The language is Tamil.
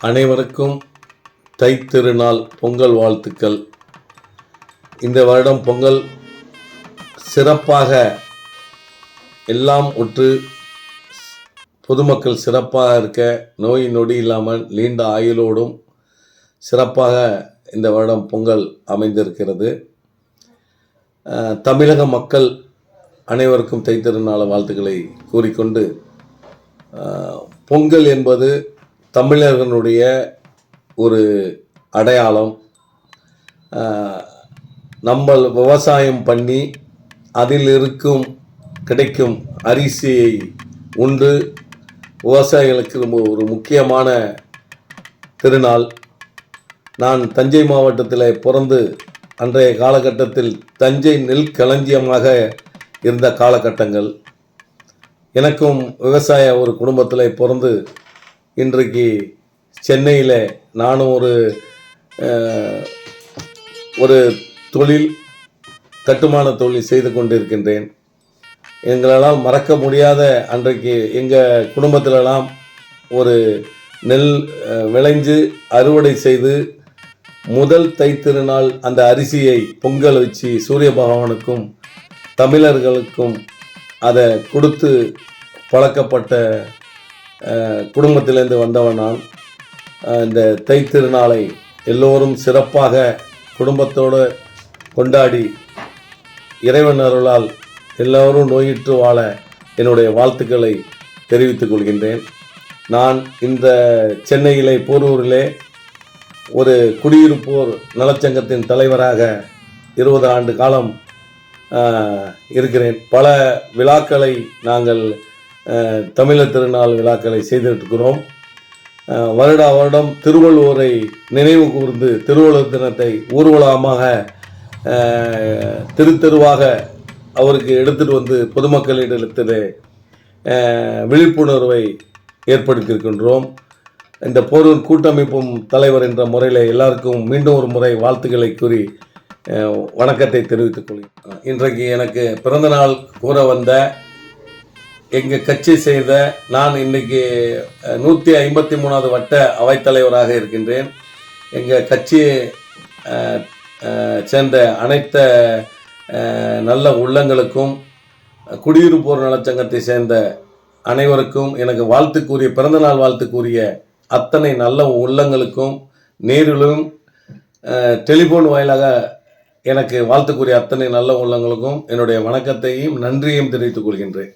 அனைவருக்கும் தைத்திருநாள் பொங்கல் வாழ்த்துக்கள். இந்த வருடம் பொங்கல் சிறப்பாக எல்லாம் உற்று பொதுமக்கள் சிறப்பாக இருக்க நோய் நொடி இல்லாமல் நீண்ட ஆயுளோடும் சிறப்பாக இந்த வருடம் பொங்கல் அமைந்திருக்கிறது. தமிழக மக்கள் அனைவருக்கும் தைத்திருநாள வாழ்த்துக்களை கூறிக்கொண்டு பொங்கல் என்பது தமிழர்களுடைய ஒரு அடையாளம். நம்ம விவசாயம் பண்ணி அதில் இருக்கும் கிடைக்கும் அரிசியை உண்டு. விவசாயிகளுக்கு ரொம்ப ஒரு முக்கியமான திருநாள். நான் தஞ்சை மாவட்டத்தில் பிறந்து அன்றைய காலகட்டத்தில் தஞ்சை நெல் களஞ்சியமாக இருந்த காலகட்டங்கள். எனக்கும் விவசாய ஒரு குடும்பத்தில் பிறந்து இன்றைக்கு சென்னையில் நானும் ஒரு ஒரு தொழில் கட்டுமான தொழில் செய்து கொண்டிருக்கின்றேன். எங்களெல்லாம் மறக்க முடியாத அன்றைக்கு எங்கள் குடும்பத்திலலாம் ஒரு நெல் விளைஞ்சு அறுவடை செய்து முதல் தைத்திருநாள் அந்த அரிசியை பொங்கல் வச்சு சூரிய பகவானுக்கும் தமிழர்களுக்கும் அதை கொடுத்து பழக்கப்பட்ட குடும்பத்திலேருந்து வந்தவன் நான். அஹ், இந்த தைத்திருநாளை எல்லோரும் சிறப்பாக குடும்பத்தோடு கொண்டாடி இறைவன் அருளால் எல்லோரும் நோயிற்று வாழ என்னுடைய வாழ்த்துக்களை தெரிவித்துக் கொள்கின்றேன். நான் இந்த சென்னையிலே போரூரிலே ஒரு குடியிருப்போர் நலச்சங்கத்தின் தலைவராக இருபது ஆண்டு காலம் இருக்கிறேன். பல விழாக்களை நாங்கள் தமிழர் திருநாள் விழாக்களை செய்திருக்கிறோம். வருடா வருடம் திருவள்ளுவரை நினைவு கூர்ந்து திருவள்ளுவர் தினத்தை ஊர்வலமாக திருத்தெருவாக அவருக்கு எடுத்துட்டு வந்து பொதுமக்களிடத்தில் விழிப்புணர்வை ஏற்படுத்தியிருக்கின்றோம். இந்த போரூர் கூட்டமைப்பும் தலைவர் என்ற முறையில் எல்லாருக்கும் மீண்டும் ஒரு முறை வாழ்த்துக்களை கூறி வணக்கத்தை தெரிவித்துக் கொள்கிறேன். இன்றைக்கு எனக்கு பிறந்தநாள் கூற வந்த எங்கள் கட்சி செய்த நான் இன்னைக்கு நூற்றி ஐம்பத்தி மூணாவது வட்ட அவைத்தலைவராக இருக்கின்றேன். எங்கள் கட்சியை சேர்ந்த அனைத்த நல்ல உள்ளங்களுக்கும் குடியிருப்போர் நலச்சங்கத்தை சேர்ந்த அனைவருக்கும் எனக்கு வாழ்த்து கூறிய பிறந்தநாள் வாழ்த்து கூறிய அத்தனை நல்ல உள்ளங்களுக்கும் நேரிலும் டெலிஃபோன் வாயிலாக எனக்கு வாழ்த்துக்குரிய அத்தனை நல்ல உள்ளங்களுக்கும் என்னுடைய வணக்கத்தையும் நன்றியையும் தெரிவித்துக் கொள்கின்றேன்.